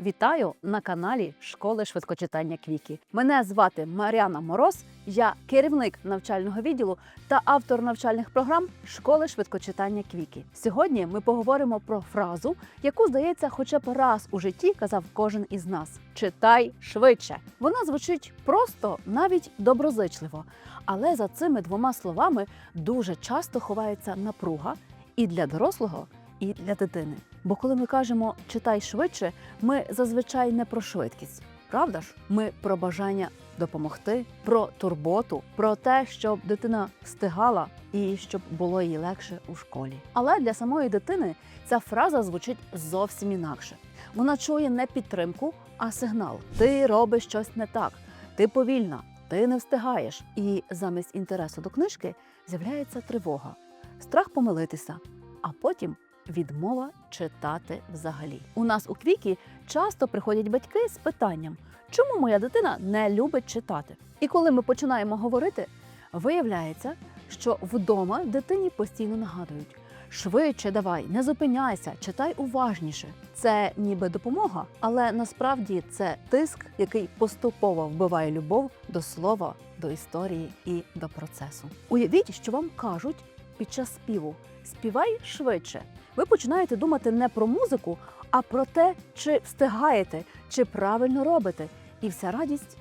Вітаю на каналі Школи швидкочитання Квікі. Мене звати Мар'яна Мороз. Я керівник навчального відділу та автор навчальних програм Школи швидкочитання Квікі. Сьогодні ми поговоримо про фразу, яку здається, хоча б раз у житті казав кожен із нас: читай швидше. Вона звучить просто, навіть доброзичливо. Але за цими двома словами дуже часто ховається напруга і для дорослого, і для дитини. Бо коли ми кажемо читай швидше, ми зазвичай не про швидкість. Правда ж? Ми про бажання допомогти, про турботу, про те, щоб дитина встигала і щоб було їй легше у школі. Але для самої дитини ця фраза звучить зовсім інакше. Вона чує не підтримку, а сигнал: ти робиш щось не так, ти повільна, ти не встигаєш. І замість інтересу до книжки з'являється тривога, страх помилитися, а потім відмова читати взагалі. У нас у Квікі часто приходять батьки з питанням, чому моя дитина не любить читати. І коли ми починаємо говорити, виявляється, що вдома дитині постійно нагадують. Швидше давай, не зупиняйся, читай уважніше. Це ніби допомога, але насправді це тиск, який поступово вбиває любов до слова, до історії і до процесу. Уявіть, що вам кажуть під час співу: співай швидше. Ви починаєте думати не про музику, а про те, чи встигаєте, чи правильно робите. І вся радість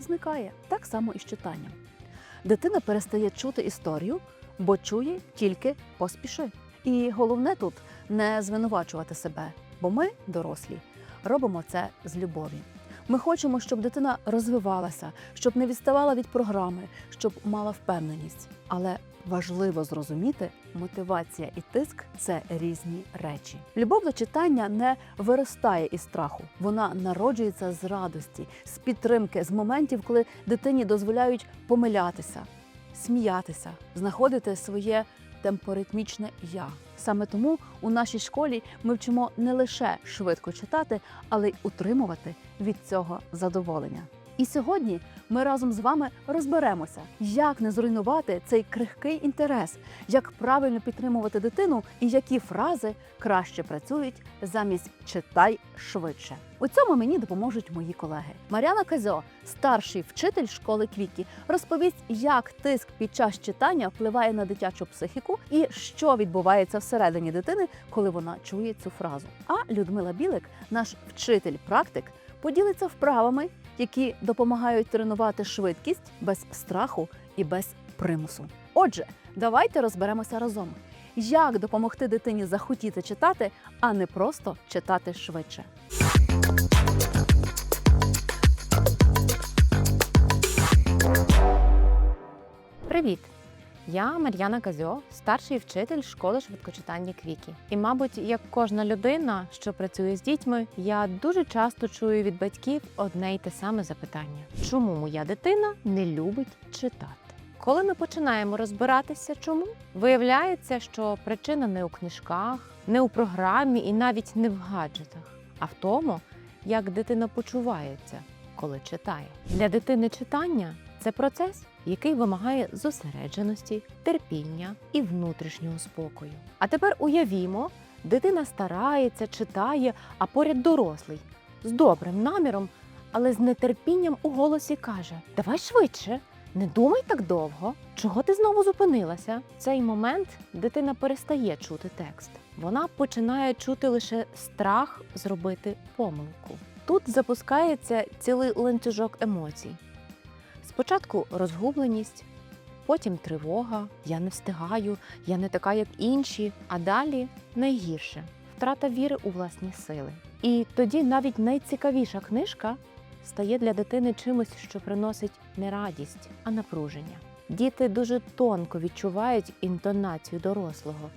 зникає так само і з читанням. Дитина перестає чути історію, бо чує тільки поспіши. І головне тут не звинувачувати себе, бо ми, дорослі, робимо це з любові. Ми хочемо, щоб дитина розвивалася, щоб не відставала від програми, щоб мала впевненість. Але важливо зрозуміти, мотивація і тиск це різні речі. Любов до читання не виростає із страху, вона народжується з радості, з підтримки, з моментів, коли дитині дозволяють помилятися, сміятися, знаходити своє темпоритмічне я. Саме тому у нашій школі ми вчимо не лише швидко читати, але й утримувати від цього задоволення. І сьогодні ми разом з вами розберемося, як не зруйнувати цей крихкий інтерес, як правильно підтримувати дитину і які фрази краще працюють замість читай швидше. У цьому мені допоможуть мої колеги. Мар'яна Казьо, старший вчитель школи Квікі, розповість, як тиск під час читання впливає на дитячу психіку і що відбувається всередині дитини, коли вона чує цю фразу. А Людмила Білик, наш вчитель-практик, поділиться вправами, які допомагають тренувати швидкість без страху і без примусу. Отже, давайте розберемося разом, як допомогти дитині захотіти читати, а не просто читати швидше. Привіт! Я Мар'яна Казьо, старший вчитель школи швидкочитання Квікі. І, мабуть, як кожна людина, що працює з дітьми, я дуже часто чую від батьків одне й те саме запитання: чому моя дитина не любить читати? Коли ми починаємо розбиратися, чому виявляється, що причина не у книжках, не у програмі і навіть не в гаджетах, а в тому, як дитина почувається, коли читає. Для дитини читання це процес, який вимагає зосередженості, терпіння і внутрішнього спокою. А тепер уявімо, дитина старається, читає, а поряд дорослий з добрим наміром, але з нетерпінням у голосі каже: Давай швидше. Не думай так довго, чого ти знову зупинилася. В цей момент дитина перестає чути текст. Вона починає чути лише страх зробити помилку. Тут запускається цілий ланцюжок емоцій. Спочатку розгубленість, потім тривога, я не встигаю, я не така, як інші, а далі найгірше втрата віри у власні сили. І тоді навіть найцікавіша книжка стає для дитини чимось, що приносить не радість, а напруження. Діти дуже тонко відчувають інтонацію дорослого.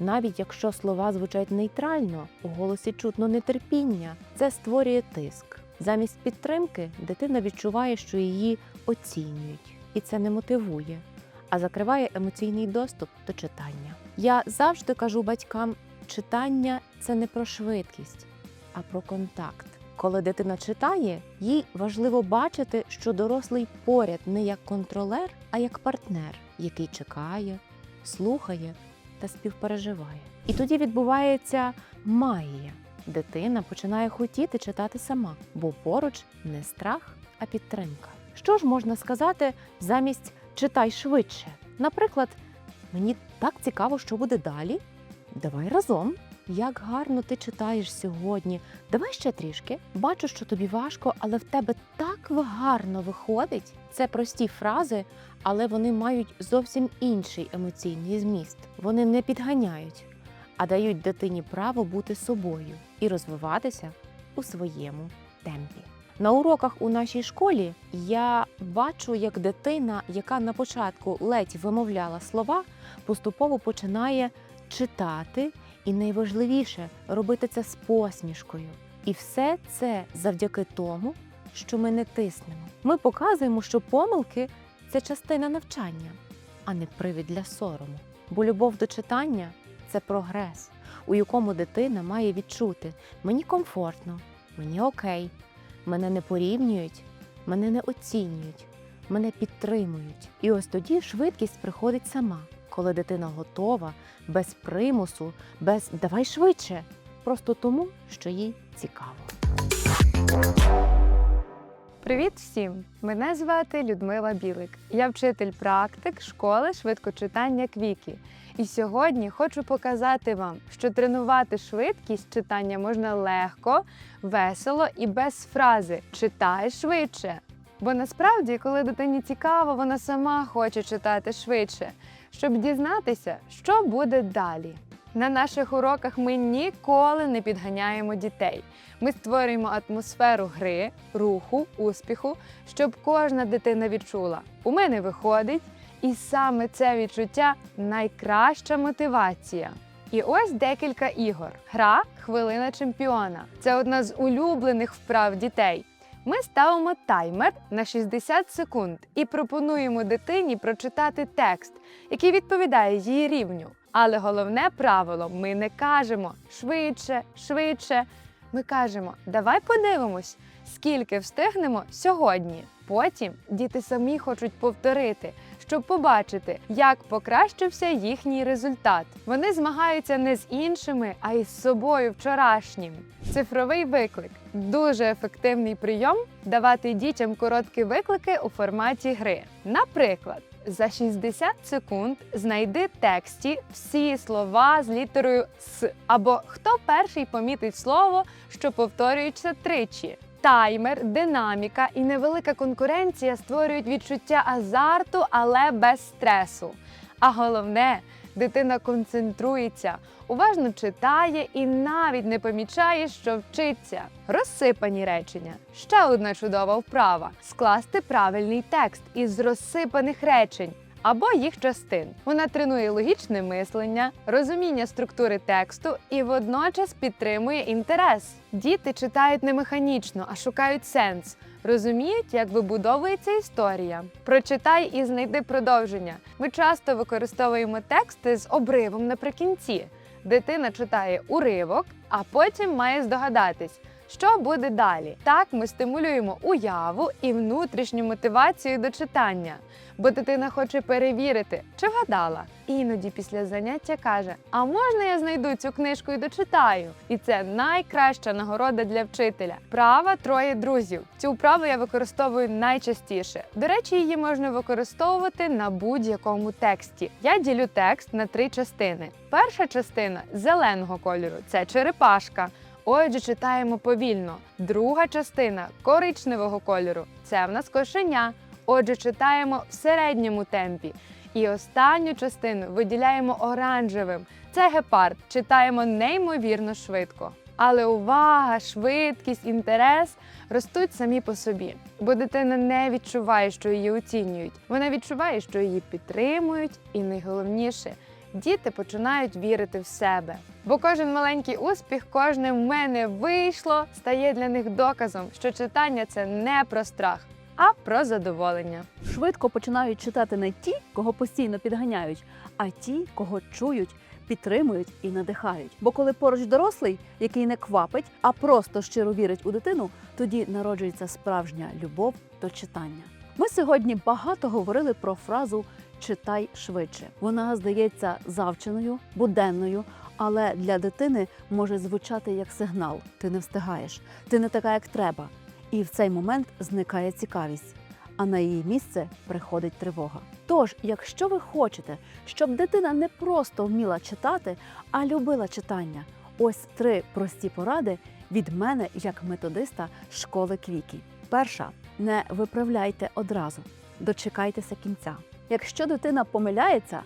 Навіть якщо слова звучать нейтрально, у голосі чутно нетерпіння, це створює тиск. Замість підтримки дитина відчуває, що її оцінюють, і це не мотивує, а закриває емоційний доступ до читання. Я завжди кажу батькам, читання це не про швидкість, а про контакт. Коли дитина читає, їй важливо бачити, що дорослий поряд не як контролер, а як партнер, який чекає, слухає та співпереживає. І тоді відбувається магія. Дитина починає хотіти читати сама, бо поруч не страх, а підтримка. Що ж можна сказати замість читай швидше? Наприклад, мені так цікаво, що буде далі. Давай разом. Як гарно ти читаєш сьогодні. Давай ще трішки. Бачу, що тобі важко, але в тебе так гарно виходить. Це прості фрази, але вони мають зовсім інший емоційний зміст. Вони не підганяють, а дають дитині право бути собою і розвиватися у своєму темпі. На уроках у нашій школі я бачу, як дитина, яка на початку ледь вимовляла слова, поступово починає читати, і найважливіше робити це з посмішкою. І все це завдяки тому, що ми не тиснемо. Ми показуємо, що помилки це частина навчання, а не привід для сорому. Бо любов до читання це прогрес, у якому дитина має відчути мені комфортно, мені окей, мене не порівнюють, мене не оцінюють, мене підтримують. І ось тоді швидкість приходить сама, коли дитина готова, без примусу, без давай швидше, просто тому, що їй цікаво. Привіт всім! Мене звати Людмила Білик. Я вчитель практик школи швидкочитання Квікі. І сьогодні хочу показати вам, що тренувати швидкість читання можна легко, весело і без фрази Читай швидше. Бо насправді, коли дитині цікаво, вона сама хоче читати швидше, щоб дізнатися, що буде далі. На наших уроках ми ніколи не підганяємо дітей. Ми створюємо атмосферу гри, руху, успіху, щоб кожна дитина відчула: у мене виходить, і саме це відчуття найкраща мотивація. І ось декілька ігор. Гра Хвилина чемпіона. Це одна з улюблених вправ дітей. Ми ставимо таймер на 60 секунд і пропонуємо дитині прочитати текст, який відповідає її рівню. Але головне правило: ми не кажемо швидше, швидше. Ми кажемо, давай подивимось, скільки встигнемо сьогодні. Потім діти самі хочуть повторити, щоб побачити, як покращився їхній результат. Вони змагаються не з іншими, а із собою вчорашнім. Цифровий виклик дуже ефективний прийом давати дітям короткі виклики у форматі гри. Наприклад, за 60 секунд знайди тексті всі слова з літерою С або хто перший помітить слово, що повторюється тричі. Таймер, динаміка і невелика конкуренція створюють відчуття азарту, але без стресу. А головне, дитина концентрується, уважно читає і навіть не помічає, що вчиться. Розсипані речення. Ще одна чудова вправа: скласти правильний текст із розсипаних речень. Або їх частин. Вона тренує логічне мислення, розуміння структури тексту і водночас підтримує інтерес. Діти читають не механічно, а шукають сенс, розуміють, як вибудовується історія. Прочитай і знайди продовження. Ми часто використовуємо тексти з обривом наприкінці. Дитина читає уривок, а потім має здогадатись. Що буде далі? Так ми стимулюємо уяву і внутрішню мотивацію до читання, бо дитина хоче перевірити, чи вгадала. Іноді після заняття каже: А можна я знайду цю книжку і дочитаю? І це найкраща нагорода для вчителя. Права троє друзів. Цю вправу я використовую найчастіше. До речі, її можна використовувати на будь-якому тексті. Я ділю текст на три частини. Перша частина зеленого кольору це черепашка. Отже, читаємо повільно. Друга частина коричневого кольору це в нас кошеня. Отже, читаємо в середньому темпі. І останню частину виділяємо оранжевим. Це гепард. Читаємо неймовірно швидко. Але увага, швидкість, інтерес ростуть самі по собі, бо дитина не відчуває, що її оцінюють. Вона відчуває, що її підтримують, і найголовніше діти починають вірити в себе. Бо кожен маленький успіх, кожне в мене вийшло, стає для них доказом, що читання це не про страх, а про задоволення. Швидко починають читати не ті, кого постійно підганяють, а ті, кого чують, підтримують і надихають. Бо коли поруч дорослий, який не квапить, а просто щиро вірить у дитину, тоді народжується справжня любов до читання. Ми сьогодні багато говорили про фразу читай швидше. Вона здається завченою, буденною, але для дитини може звучати як сигнал: ти не встигаєш, ти не така, як треба. І в цей момент зникає цікавість, а на її місце приходить тривога. Тож, якщо ви хочете, щоб дитина не просто вміла читати, а любила читання, ось три прості поради від мене як методиста школи Квікі. Перша не виправляйте одразу, дочекайтеся кінця. Якщо дитина помиляється,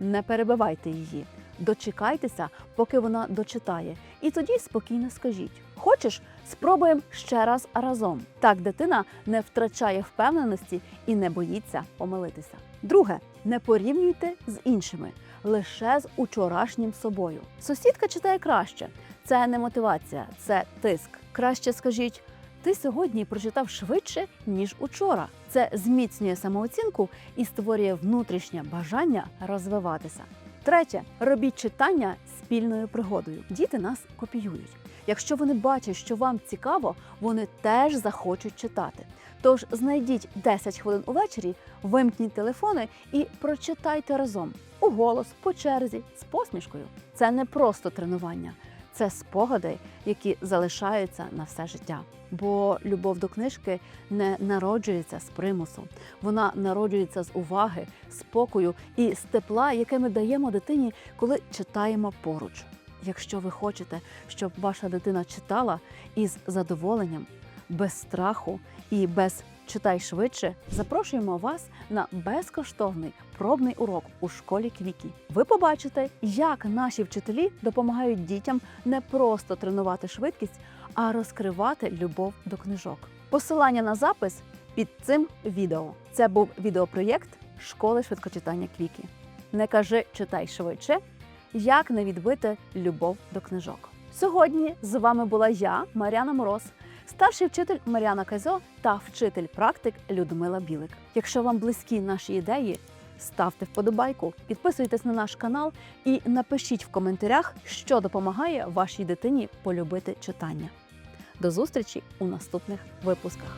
не перебивайте її. Дочекайтеся, поки вона дочитає, і тоді спокійно скажіть: Хочеш, спробуємо ще раз разом. Так дитина не втрачає впевненості і не боїться помилитися. Друге, не порівнюйте з іншими, лише з учорашнім собою. Сусідка читає краще. Це не мотивація, це тиск. Краще скажіть. Ти сьогодні прочитав швидше, ніж учора. Це зміцнює самооцінку і створює внутрішнє бажання розвиватися. Третє, робіть читання спільною пригодою. Діти нас копіюють. Якщо вони бачать, що вам цікаво, вони теж захочуть читати. Тож знайдіть 10 хвилин увечері, вимкніть телефони і прочитайте разом у голос, по черзі, з посмішкою. Це не просто тренування, це спогади, які залишаються на все життя. Бо любов до книжки не народжується з примусу, вона народжується з уваги, спокою і з тепла, яке ми даємо дитині, коли читаємо поруч. Якщо ви хочете, щоб ваша дитина читала із задоволенням, без страху і без читай швидше, запрошуємо вас на безкоштовний пробний урок у школі Квікі. Ви побачите, як наші вчителі допомагають дітям не просто тренувати швидкість, а розкривати любов до книжок. Посилання на запис під цим відео. Це був відеопроєкт школи швидкочитання Квікі. Не кажи читай швидше, як не відбити любов до книжок. Сьогодні з вами була я, Мар'яна Мороз, старший вчитель Мар'яна Казьо та вчитель-практик Людмила Білик. Якщо вам близькі наші ідеї, ставте вподобайку, підписуйтесь на наш канал і напишіть в коментарях, що допомагає вашій дитині полюбити читання. До зустрічі у наступних випусках.